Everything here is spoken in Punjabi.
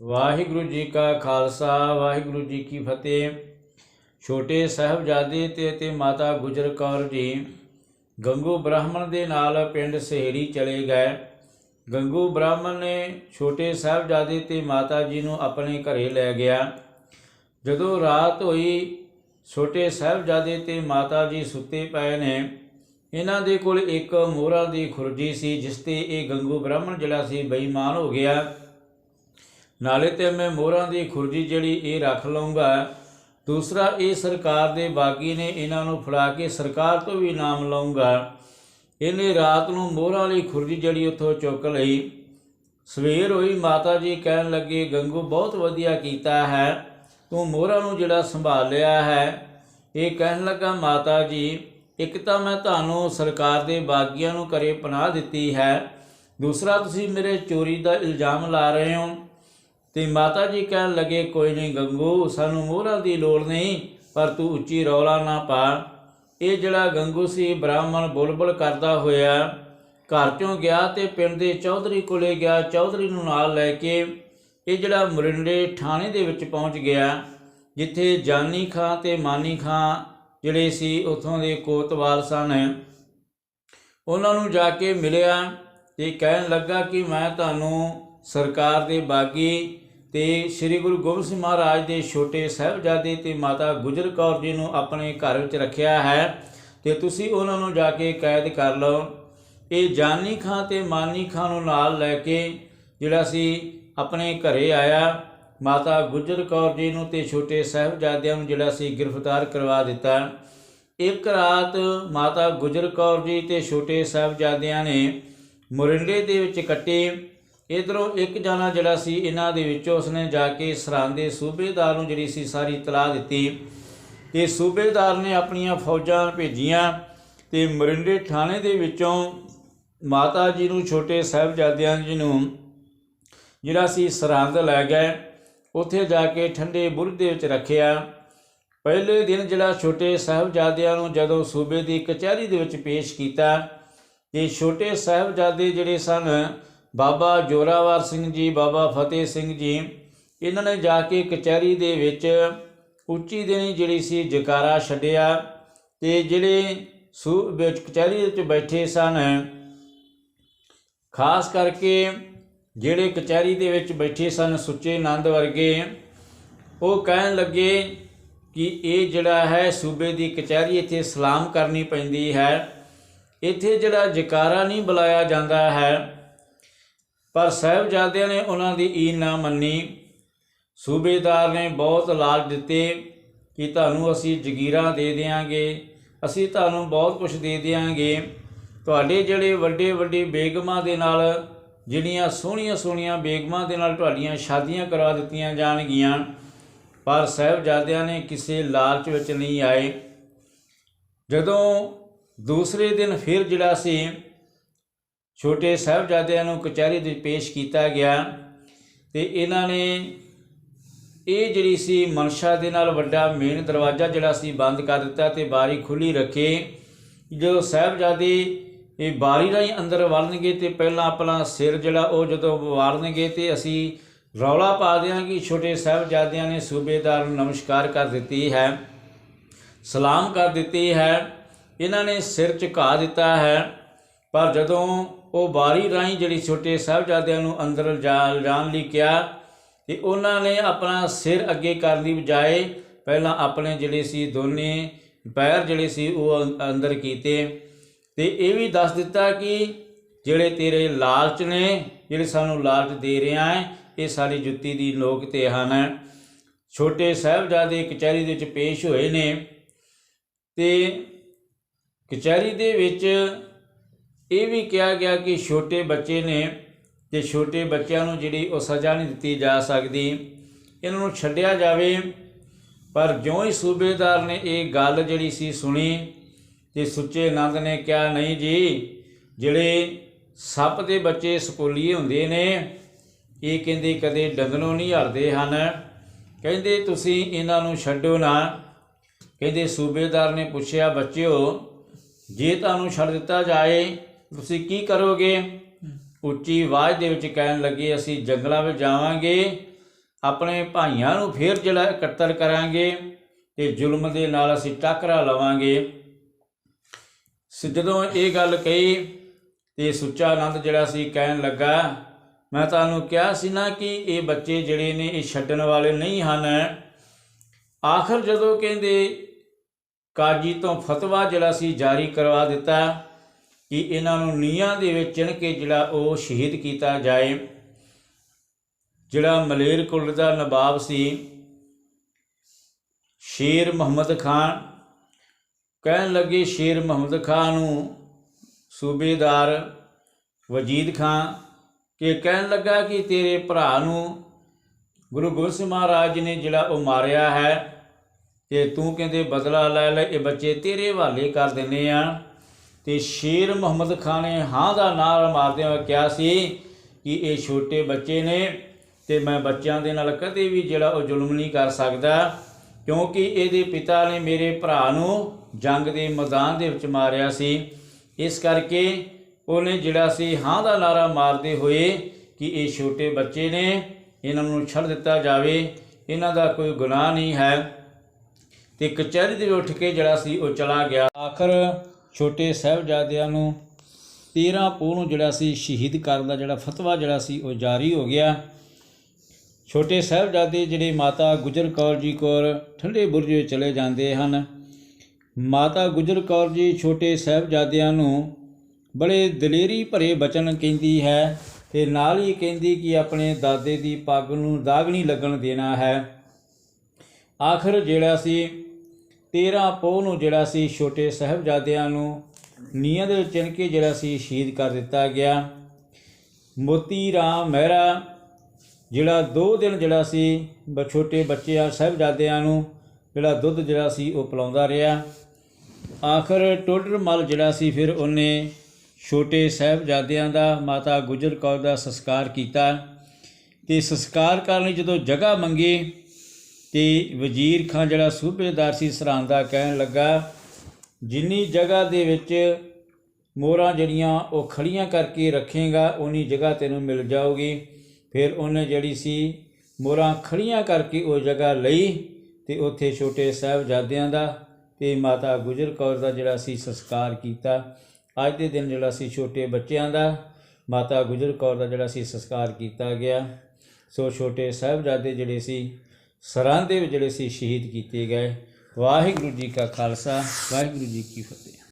ਵਾਹਿਗੁਰੂ ਜੀ ਕਾ ਖਾਲਸਾ, ਵਾਹਿਗੁਰੂ ਜੀ ਕੀ ਫਤਿਹ। ਛੋਟੇ ਸਾਹਿਬਜ਼ਾਦੇ ਤੇ ਤੇ ਮਾਤਾ ਗੁਜਰ ਕੌਰ ਜੀ, ਗੰਗੂ ਬ੍ਰਾਹਮਣ ਦੇ ਨਾਲ ਪਿੰਡ ਸਹੇੜੀ ਚਲੇ ਗਏ। ਗੰਗੂ ਬ੍ਰਾਹਮਣ ਨੇ ਛੋਟੇ ਸਾਹਿਬਜ਼ਾਦੇ ਤੇ ਮਾਤਾ ਜੀ ਨੂੰ ਆਪਣੇ ਘਰੇ ਲੈ ਗਿਆ। ਜਦੋਂ ਰਾਤ ਹੋਈ, ਛੋਟੇ ਸਾਹਿਬਜ਼ਾਦੇ ਤੇ ਮਾਤਾ ਜੀ ਸੁੱਤੇ ਪਏ ਨੇ। ਇਹਨਾਂ ਦੇ ਕੋਲ ਇੱਕ ਮੋਹਰਾਂ ਦੀ ਖੁਰਜੀ ਸੀ, ਜਿਸ ਤੇ ਇਹ ਗੰਗੂ ਬ੍ਰਾਹਮਣ ਜਿਹੜਾ ਸੀ, ਬੇਈਮਾਨ ਹੋ ਗਿਆ। ਨਾਲੇ ਤੇ ਮੈਂ ਮੋਹਰਾਂ ਦੀ ਖੁਰਜੀ ਜਿਹੜੀ ਇਹ ਰੱਖ ਲਵਾਂਗਾ ਦੂਸਰਾ, ਇਹ ਸਰਕਾਰ ਦੇ ਬਾਗੀ ਨੇ ਇਹਨਾਂ ਨੂੰ ਫੜਾ ਕੇ ਸਰਕਾਰ ਤੋਂ ਵੀ ਇਨਾਮ ਲਵਾਂਗਾ ਇਹਨੇ ਰਾਤ ਨੂੰ ਮੋਹਰਾਂ ਵਾਲੀ ਖੁਰਜੀ ਜਿਹੜੀ ਉੱਥੋਂ ਚੁੱਕ ਲਈ। ਸਵੇਰ ਹੋਈ ਮਾਤਾ ਜੀ ਕਹਿਣ ਲੱਗੇ, ਗੰਗੂ, ਬਹੁਤ ਵਧੀਆ ਕੀਤਾ ਹੈ। ਤੂੰ ਮੋਹਰਾਂ ਨੂੰ ਜਿਹੜਾ ਸੰਭਾਲ ਲਿਆ ਹੈ। ਇਹ ਕਹਿਣ ਲੱਗਾ, ਮਾਤਾ ਜੀ, ਇੱਕ ਤਾਂ ਮੈਂ ਤੁਹਾਨੂੰ ਸਰਕਾਰ ਦੇ ਬਾਗੀਆਂ ਨੂੰ ਕਰੇ ਪਨਾਹ ਦਿੱਤੀ ਹੈ। ਦੂਸਰਾ, ਤੁਸੀਂ ਮੇਰੇ ਚੋਰੀ ਦਾ ਇਲਜ਼ਾਮ ਲਾ ਰਹੇ ਹੋ। ਤੇ ਮਾਤਾ ਜੀ ਕਹਿਣ ਲੱਗੇ, ਕੋਈ ਨਹੀਂ ਗੰਗੂ, ਸਾਨੂੰ ਮੋਹਰਾਂ ਦੀ ਲੋੜ ਨਹੀਂ, ਪਰ ਤੂੰ ਉੱਚੀ ਰੌਲਾ ਨਾ ਪਾ। ਇਹ ਜਿਹੜਾ ਗੰਗੂ ਸੀ, ਬ੍ਰਾਹਮਣ ਬੁਲਬੁਲ ਕਰਦਾ ਹੋਇਆ ਘਰ ਚੋਂ ਗਿਆ ਤੇ ਪਿੰਡ ਦੇ ਚੌਧਰੀ ਕੋਲੇ ਗਿਆ, ਚੌਧਰੀ ਨੂੰ ਨਾਲ ਲੈ ਕੇ ਇਹ ਜਿਹੜਾ ਮਰਿੰਡੇ ਥਾਣੇ ਦੇ ਵਿੱਚ ਪਹੁੰਚ ਗਿਆ, ਜਿੱਥੇ ਜਾਨੀ ਖਾਂ ਤੇ ਮਾਨੀ ਖਾਂ ਜਿਹੜੇ ਸੀ, ਉਥੋਂ ਦੇ ਕੋਤਵਾਲ ਸਨ। ਉਹਨਾਂ ਨੂੰ ਜਾ ਕੇ ਮਿਲਿਆ ਤੇ ਕਹਿਣ ਲੱਗਾ ਕਿ ਮੈਂ ਤੁਹਾਨੂੰ ਸਰਕਾਰ ਦੇ ਬਾਗੀ ਤੇ ਸ੍ਰੀ ਗੁਰੂ ਗੋਬਿੰਦ ਸਿੰਘ ਮਹਾਰਾਜ ਦੇ ਛੋਟੇ ਸਾਹਿਬਜ਼ਾਦੇ ਤੇ ਮਾਤਾ ਗੁਜਰ ਕੌਰ ਜੀ ਨੂੰ ਆਪਣੇ ਘਰ ਵਿੱਚ ਰੱਖਿਆ ਹੈ ਤੇ ਤੁਸੀਂ ਉਹਨਾਂ ਨੂੰ ਜਾ ਕੇ ਕੈਦ ਕਰ ਲਓ। ਇਹ ਜਾਨੀ ਖਾਂ ਤੇ ਮਾਨੀ ਖਾਂ ਨੂੰ ਨਾਲ ਲੈ ਕੇ ਜਿਹੜਾ ਸੀ ਆਪਣੇ ਘਰੇ ਆਇਆ। ਮਾਤਾ ਗੁਜਰ ਕੌਰ ਜੀ ਨੂੰ ਤੇ ਛੋਟੇ ਸਾਹਿਬਜ਼ਾਦਿਆਂ ਨੂੰ ਜਿਹੜਾ ਸੀ ਗ੍ਰਿਫਤਾਰ ਕਰਵਾ ਦਿੱਤਾ। ਇੱਕ ਰਾਤ ਮਾਤਾ ਗੁਜਰ ਕੌਰ ਜੀ ਤੇ ਛੋਟੇ ਸਾਹਿਬਜ਼ਾਦਿਆਂ ਨੇ ਮੁਰਿੰਡੇ ਦੇ ਵਿੱਚ ਕੱਟੇ। ਇਧਰੋਂ ਇੱਕ ਜਣਾ ਜਿਹੜਾ ਸੀ, ਇਹਨਾਂ ਦੇ ਵਿੱਚੋਂ ਉਸਨੇ ਜਾ ਕੇ ਸਰਹੰਦ ਦੇ ਸੂਬੇਦਾਰ ਨੂੰ ਜਿਹੜੀ ਸੀ ਸਾਰੀ ਤਲਾਹ ਦਿੱਤੀ ਤੇ ਸੂਬੇਦਾਰ ਨੇ ਆਪਣੀਆਂ ਫੌਜਾਂ ਭੇਜੀਆਂ ਤੇ ਮਰਿੰਡੇ ਥਾਣੇ ਦੇ ਵਿੱਚੋਂ ਮਾਤਾ ਜੀ ਨੂੰ, ਛੋਟੇ ਸਾਹਿਬਜ਼ਾਦਿਆਂ ਜੀ ਨੂੰ ਜਿਹੜਾ ਸੀ ਸਰਹੰਦ ਲੈ ਗਏ। ਉੱਥੇ ਜਾ ਕੇ ਠੰਡੇ ਬੁਰਜ ਦੇ ਵਿੱਚ ਰੱਖਿਆ। ਪਹਿਲੇ ਦਿਨ ਜਿਹੜਾ ਛੋਟੇ ਸਾਹਿਬਜ਼ਾਦਿਆਂ ਨੂੰ ਜਦੋਂ ਸੂਬੇ ਦੀ ਕਚਹਿਰੀ ਦੇ ਵਿੱਚ ਪੇਸ਼ ਕੀਤਾ ਤੇ ਛੋਟੇ ਸਾਹਿਬਜ਼ਾਦੇ ਜਿਹੜੇ ਸਨ ਬਾਬਾ ਜੋਰਾਵਰ ਸਿੰਘ ਜੀ, ਬਾਬਾ ਫਤਿਹ ਸਿੰਘ ਜੀ, ਇਹਨਾਂ ਨੇ ਜਾ ਕੇ ਕਚਹਿਰੀ ਦੇ ਵਿੱਚ ਉੱਚੀ ਦੇਣੀ ਜਿਹੜੀ ਸੀ ਜਕਾਰਾ ਛੱਡਿਆ ਤੇ ਜਿਹੜੇ ਸੂ ਵਿੱਚ ਕਚਹਿਰੀ ਵਿੱਚ ਬੈਠੇ ਸਨ, ਖਾਸ ਕਰਕੇ ਜਿਹੜੇ ਕਚਹਿਰੀ ਦੇ ਵਿੱਚ ਬੈਠੇ ਸਨ ਸੁੱਚੇ ਆਨੰਦ ਵਰਗੇ, ਉਹ ਕਹਿਣ ਲੱਗੇ ਕਿ ਇਹ ਜਿਹੜਾ ਹੈ ਸੂਬੇ ਦੀ ਕਚਹਿਰੀ ਇੱਥੇ ਸਲਾਮ ਕਰਨੀ ਪੈਂਦੀ ਹੈ, ਇੱਥੇ ਜਿਹੜਾ ਜਕਾਰਾ ਨਹੀਂ ਬੁਲਾਇਆ ਜਾਂਦਾ ਹੈ ਪਰ ਸਾਹਿਬਜ਼ਾਦਿਆਂ ਨੇ ਉਹਨਾਂ ਦੀ ਈਨ ਨਾ ਮੰਨੀ। ਸੂਬੇਦਾਰ ਨੇ ਬਹੁਤ ਲਾਲਚ ਦਿੱਤੇ ਕਿ ਤੁਹਾਨੂੰ ਅਸੀਂ ਜਗੀਰਾਂ ਦੇ ਦੇਵਾਂਗੇ ਅਸੀਂ ਤੁਹਾਨੂੰ ਬਹੁਤ ਕੁਝ ਦੇ ਦੇਵਾਂਗੇ ਤੁਹਾਡੇ ਜਿਹੜੇ ਵੱਡੇ ਵੱਡੇ ਬੇਗਮਾਂ ਦੇ ਨਾਲ ਜਿਹੜੀਆਂ ਸੋਹਣੀਆਂ ਸੋਹਣੀਆਂ ਬੇਗਮਾਂ ਦੇ ਨਾਲ ਤੁਹਾਡੀਆਂ ਸ਼ਾਦੀਆਂ ਕਰਵਾ ਦਿੱਤੀਆਂ ਜਾਣਗੀਆਂ, ਪਰ ਸਾਹਿਬਜ਼ਾਦਿਆਂ ਨੇ ਕਿਸੇ ਲਾਲਚ ਵਿੱਚ ਨਹੀਂ ਆਏ। ਜਦੋਂ ਦੂਸਰੇ ਦਿਨ ਫਿਰ ਜਿਹੜਾ ਸੀ ਛੋਟੇ ਸਾਹਿਬਜ਼ਾਦਿਆਂ ਨੂੰ ਕਚਹਿਰੀ ਦੇ ਪੇਸ਼ ਕੀਤਾ ਗਿਆ ਤੇ ਇਹਨਾਂ ਨੇ ਇਹ ਜਿਹੜੀ ਸੀ ਮਨਸ਼ਾ ਦੇ ਨਾਲ ਵੱਡਾ ਮੇਨ ਦਰਵਾਜ਼ਾ ਜਿਹੜਾ ਸੀ ਬੰਦ ਕਰ ਦਿੱਤਾ ਤੇ ਬਾਰੀ ਖੁੱਲੀ ਰੱਖੇ। ਜਦੋਂ ਸਾਹਿਬਜ਼ਾਦੇ ਇਹ ਬਾਰੀ ਰਾਹੀਂ ਅੰਦਰ ਵੜਨਗੇ ਤੇ ਪਹਿਲਾਂ ਆਪਣਾ ਸਿਰ ਜਿਹੜਾ ਉਹ ਜਦੋਂ ਵਾਰਨਗੇ ਤੇ ਅਸੀਂ ਰੌਲਾ ਪਾ ਦਿਆਂਗੇ ਛੋਟੇ ਸਾਹਿਬਜ਼ਾਦਿਆਂ ਨੇ ਸੂਬੇਦਾਰ ਨੂੰ ਨਮਸਕਾਰ ਕਰ ਦਿੱਤੀ ਹੈ, ਸਲਾਮ ਕਰ ਦਿੱਤੀ ਹੈ। ਇਹਨਾਂ ਨੇ ਸਿਰ ਝੁਕਾ ਦਿੱਤਾ ਹੈ। ਪਰ ਜਦੋਂ ਉਹ ਬਾਰੀ ਰਾਹੀਂ ਜਿਹੜੀ ਛੋਟੇ ਸਾਹਿਬਜ਼ਾਦਿਆਂ ਨੂੰ ਅੰਦਰ ਜਾ ਜਾਣ ਲਈ ਕਿਹਾ ਤੇ ਉਹਨਾਂ ਨੇ ਆਪਣਾ ਸਿਰ ਅੱਗੇ ਕਰਨ ਦੀ ਬਜਾਏ ਪਹਿਲਾਂ ਆਪਣੇ ਜਿਹੜੇ ਸੀ ਦੋਨੇ ਪੈਰ ਜਿਹੜੇ ਸੀ ਉਹ ਅੰਦਰ ਕੀਤੇ। ਤੇ ਇਹ ਵੀ ਦੱਸ ਦਿੱਤਾ ਕਿ ਜਿਹੜੇ ਤੇਰੇ ਲਾਲਚ ਨੇ, ਜਿਹੜੇ ਸਾਨੂੰ ਲਾਲਚ ਦੇ ਰਿਹਾ ਹੈ, ਇਹ ਸਾਡੀ ਜੁੱਤੀ ਦੀ ਨੋਕ ਤੇ ਹਨ। ਛੋਟੇ ਸਾਹਿਬਜ਼ਾਦੇ ਕਚਹਿਰੀ ਦੇ ਵਿੱਚ ਪੇਸ਼ ਹੋਏ ਨੇ ਤੇ ਕਚਹਿਰੀ ਦੇ ਵਿੱਚ ਇਹ ਵੀ ਕਿਹਾ ਗਿਆ ਕਿ ਛੋਟੇ ਬੱਚੇ ਨੇ ਤੇ ਛੋਟੇ ਬੱਚਿਆਂ ਨੂੰ ਜਿਹੜੀ ਉਹ ਸਜ਼ਾ ਨਹੀਂ ਦਿੱਤੀ ਜਾ ਸਕਦੀ, ਇਹਨਾਂ ਨੂੰ ਛੱਡਿਆ ਜਾਵੇ। ਪਰ ਜਿਉਂ ਹੀ ਸੂਬੇਦਾਰ ਨੇ ਇਹ ਗੱਲ ਜਿਹੜੀ ਸੀ ਸੁਣੀ ਤੇ ਸੁੱਚੇ ਆਨੰਦ ਨੇ ਕਿਹਾ, ਨਹੀਂ ਜੀ, ਜਿਹੜੇ ਸੱਪ ਦੇ ਬੱਚੇ ਸਕੂਲੀ ਹੁੰਦੇ ਨੇ, ਇਹ ਕਹਿੰਦੇ ਕਦੇ ਡੰਗਣੋਂ ਨਹੀਂ ਹਰਦੇ ਹਨ। ਕਹਿੰਦੇ ਤੁਸੀਂ ਇਹਨਾਂ ਨੂੰ ਛੱਡੋ ਨਾ। ਕਹਿੰਦੇ ਸੂਬੇਦਾਰ ਨੇ ਪੁੱਛਿਆ, ਬੱਚਿਓ, ਜੇ ਤੁਹਾਨੂੰ ਛੱਡ ਦਿੱਤਾ ਜਾਏ ਤੁਸੀਂ ਕੀ ਕਰੋਗੇ? ਉੱਚੀ ਆਵਾਜ਼ ਦੇ ਵਿੱਚ ਕਹਿਣ ਲੱਗੇ ਅਸੀਂ ਜੰਗਲਾਂ ਵਿੱਚ ਜਾਵਾਂਗੇ ਆਪਣੇ ਭਾਈਆਂ ਨੂੰ ਫੇਰ ਜਿਹੜਾ ਇਕੱਤਰ ਕਰਾਂਗੇ ਤੇ ਜ਼ੁਲਮ ਦੇ ਨਾਲ ਅਸੀਂ ਟੱਕਰਾ ਲਵਾਂਗੇ। ਸੋ ਜਦੋਂ ਇਹ ਗੱਲ ਕਹੀ ਤੇ ਸੁੱਚਾ ਆਨੰਦ ਜਿਹੜਾ ਸੀ ਕਹਿਣ ਲੱਗਾ ਮੈਂ ਤੁਹਾਨੂੰ ਕਿਹਾ ਸੀ ਨਾ ਕਿ ਇਹ ਬੱਚੇ ਜਿਹੜੇ ਨੇ ਇਹ ਛੱਡਣ ਵਾਲੇ ਨਹੀਂ ਹਨ। ਆਖਰ ਜਦੋਂ ਕਹਿੰਦੇ ਕਾਜੀ ਤੋਂ ਫਤਵਾ ਜਿਹੜਾ ਸੀ ਜਾਰੀ ਕਰਵਾ ਦਿੱਤਾ। ਕਿ ਇਹਨਾਂ ਨੂੰ ਨੀਹਾਂ ਦੇ ਵਿੱਚ ਚਿਣ ਕੇ ਜਿਹੜਾ ਉਹ ਸ਼ਹੀਦ ਕੀਤਾ ਜਾਏ। ਜਿਹੜਾ ਮਲੇਰਕੁਲ ਦਾ ਨਵਾਬ ਸੀ, ਸ਼ੇਰ ਮੁਹੰਮਦ ਖਾਨ। ਕਹਿਣ ਲੱਗੇ ਸ਼ੇਰ ਮੁਹੰਮਦ ਖਾਨ ਨੂੰ ਸੂਬੇਦਾਰ ਵਜੀਦ ਖਾਨ ਕਿ ਕਹਿਣ ਲੱਗਾ ਕਿ ਤੇਰੇ ਭਰਾ ਨੂੰ ਗੁਰੂ ਗੋਬਿੰਦ ਸਿੰਘ ਮਹਾਰਾਜ ਨੇ ਜਿਹੜਾ ਉਹ ਮਾਰਿਆ ਹੈ ਤੇ ਤੂੰ ਕਹਿੰਦੇ ਬਦਲਾ ਲੈ ਲੈ, ਇਹ ਬੱਚੇ ਤੇਰੇ ਹਵਾਲੇ ਕਰ ਦਿੰਨੇ ਆ। ਤੇ ਸ਼ੇਰ ਮੁਹੰਮਦ ਖਾਨ ਨੇ ਹਾਂ ਦਾ ਨਾਰਾ ਮਾਰਦਿਆਂ ਹੋਇਆ ਕਿਹਾ ਸੀ ਕਿ ਇਹ ਛੋਟੇ ਬੱਚੇ ਨੇ ਤੇ ਮੈਂ ਬੱਚਿਆਂ ਦੇ ਨਾਲ ਕਦੇ ਵੀ ਜਿਹੜਾ ਉਹ ਜ਼ੁਲਮ ਨਹੀਂ ਕਰ ਸਕਦਾ, ਕਿਉਂਕਿ ਇਹਦੇ ਪਿਤਾ ਨੇ ਮੇਰੇ ਭਰਾ ਨੂੰ ਜੰਗ ਦੇ ਮੈਦਾਨ ਦੇ ਵਿੱਚ ਮਾਰਿਆ ਸੀ। ਇਸ ਕਰਕੇ ਉਹਨੇ ਜਿਹੜਾ ਸੀ ਹਾਂ ਦਾ ਨਾਰਾ ਮਾਰਦੇ ਹੋਏ ਕਿ ਇਹ ਛੋਟੇ ਬੱਚੇ ਨੇ, ਇਹਨਾਂ ਨੂੰ ਛੱਡ ਦਿੱਤਾ ਜਾਵੇ, ਇਹਨਾਂ ਦਾ ਕੋਈ ਗੁਨਾਹ ਨਹੀਂ ਹੈ। ਤੇ ਕਚਹਿਰੀ ਦੇ ਉੱਠ ਕੇ ਜਿਹੜਾ ਸੀ ਉਹ ਚਲਾ ਗਿਆ। ਆਖਰ ਛੋਟੇ ਸਾਹਿਬਜ਼ਾਦਿਆਂ ਨੂੰ 13 ਪੋਹ ਨੂੰ ਜਿਹੜਾ ਸੀ ਸ਼ਹੀਦ ਕਰਨ ਦਾ ਜਿਹੜਾ ਫਤਵਾ ਜਿਹੜਾ ਸੀ ਉਹ ਜਾਰੀ ਹੋ ਗਿਆ। ਛੋਟੇ ਸਾਹਿਬਜ਼ਾਦੇ ਜਿਹੜੇ ਮਾਤਾ ਗੁਜਰ ਕੌਰ ਜੀ ਕੋਲ ਠੰਡੇ ਬੁਰਜੇ ਚਲੇ ਜਾਂਦੇ ਹਨ। ਮਾਤਾ ਗੁਜਰ ਕੌਰ ਜੀ ਛੋਟੇ ਸਾਹਿਬਜ਼ਾਦਿਆਂ ਨੂੰ ਬੜੇ ਦਲੇਰੀ ਭਰੇ ਬਚਨ ਕਹਿੰਦੀ ਹੈ ਤੇ ਨਾਲ ਹੀ ਕਹਿੰਦੀ ਕਿ ਆਪਣੇ ਦਾਦੇ ਦੀ ਪੱਗ ਨੂੰ ਦਾਗ ਨਹੀਂ ਲੱਗਣ ਦੇਣਾ ਹੈ। ਆਖਰ ਜਿਹੜਾ ਸੀ 13 ਪੋਹ ਨੂੰ ਜਿਹੜਾ ਸੀ ਛੋਟੇ ਸਾਹਿਬਜ਼ਾਦਿਆਂ ਨੂੰ ਨੀਹਾਂ ਦੇ ਵਿੱਚ ਚਿਣ ਕੇ ਜਿਹੜਾ ਸੀ ਸ਼ਹੀਦ ਕਰ ਦਿੱਤਾ ਗਿਆ। ਮੋਤੀ ਰਾਮ ਮਹਿਰਾ ਜਿਹੜਾ 2 ਦਿਨ ਜਿਹੜਾ ਸੀ ਬ- ਛੋਟੇ ਬੱਚਿਆਂ ਸਾਹਿਬਜ਼ਾਦਿਆਂ ਨੂੰ ਜਿਹੜਾ ਦੁੱਧ ਜਿਹੜਾ ਸੀ ਉਹ ਪਿਲਾਉਂਦਾ ਰਿਹਾ। ਆਖਰ ਟੋਡਰ ਮਲ ਜਿਹੜਾ ਸੀ ਫਿਰ ਉਹਨੇ ਛੋਟੇ ਸਾਹਿਬਜ਼ਾਦਿਆਂ ਦਾ ਮਾਤਾ ਗੁਜਰ ਕੌਰ ਦਾ ਸੰਸਕਾਰ ਕੀਤਾ ਤੇ ਸੰਸਕਾਰ ਕਰਨ ਲਈ ਜਦੋਂ ਜਗ੍ਹਾ ਮੰਗੀ ਤੇ ਵਜ਼ੀਰ ਖਾਂ ਜਿਹੜਾ ਸੂਬੇਦਾਰ ਸੀ ਸਰਹੰਦ ਦਾ ਕਹਿਣ ਲੱਗਾ, ਜਿੰਨੀ ਜਗ੍ਹਾ ਦੇ ਵਿੱਚ ਮੋਹਰਾਂ ਜਿਹੜੀਆਂ ਉਹ ਖੜੀਆਂ ਕਰਕੇ ਰੱਖੇਗਾ ਉਨੀ ਜਗ੍ਹਾ ਤੈਨੂੰ ਮਿਲ ਜਾਊਗੀ। ਫਿਰ ਉਹਨੇ ਜਿਹੜੀ ਸੀ ਮੋਹਰਾਂ ਖੜੀਆਂ ਕਰਕੇ ਉਹ ਜਗ੍ਹਾ ਲਈ ਤੇ ਉੱਥੇ ਛੋਟੇ ਸਾਹਿਬਜ਼ਾਦਿਆਂ ਦਾ ਤੇ ਮਾਤਾ ਗੁਜਰ ਕੌਰ ਦਾ ਜਿਹੜਾ ਸੀ ਸੰਸਕਾਰ ਕੀਤਾ। ਅੱਜ ਦੇ ਦਿਨ ਜਿਹੜਾ ਸੀ ਛੋਟੇ ਬੱਚਿਆਂ ਦਾ, ਮਾਤਾ ਗੁਜਰ ਕੌਰ ਦਾ ਜਿਹੜਾ ਸੀ ਸੰਸਕਾਰ ਕੀਤਾ ਗਿਆ। ਸੋ ਛੋਟੇ ਸਾਹਿਬਜ਼ਾਦੇ ਜਿਹੜੇ ਸੀ ਸਰਹੰਦ ਦੇ ਜਿਹੜੇ ਸੀ ਸ਼ਹੀਦ ਕੀਤੇ ਗਏ, ਵਾਹਿਗੁਰੂ ਜੀ ਕਾ ਖਾਲਸਾ, ਵਾਹਿਗੁਰੂ ਜੀ ਕੀ ਫਤਿਹ।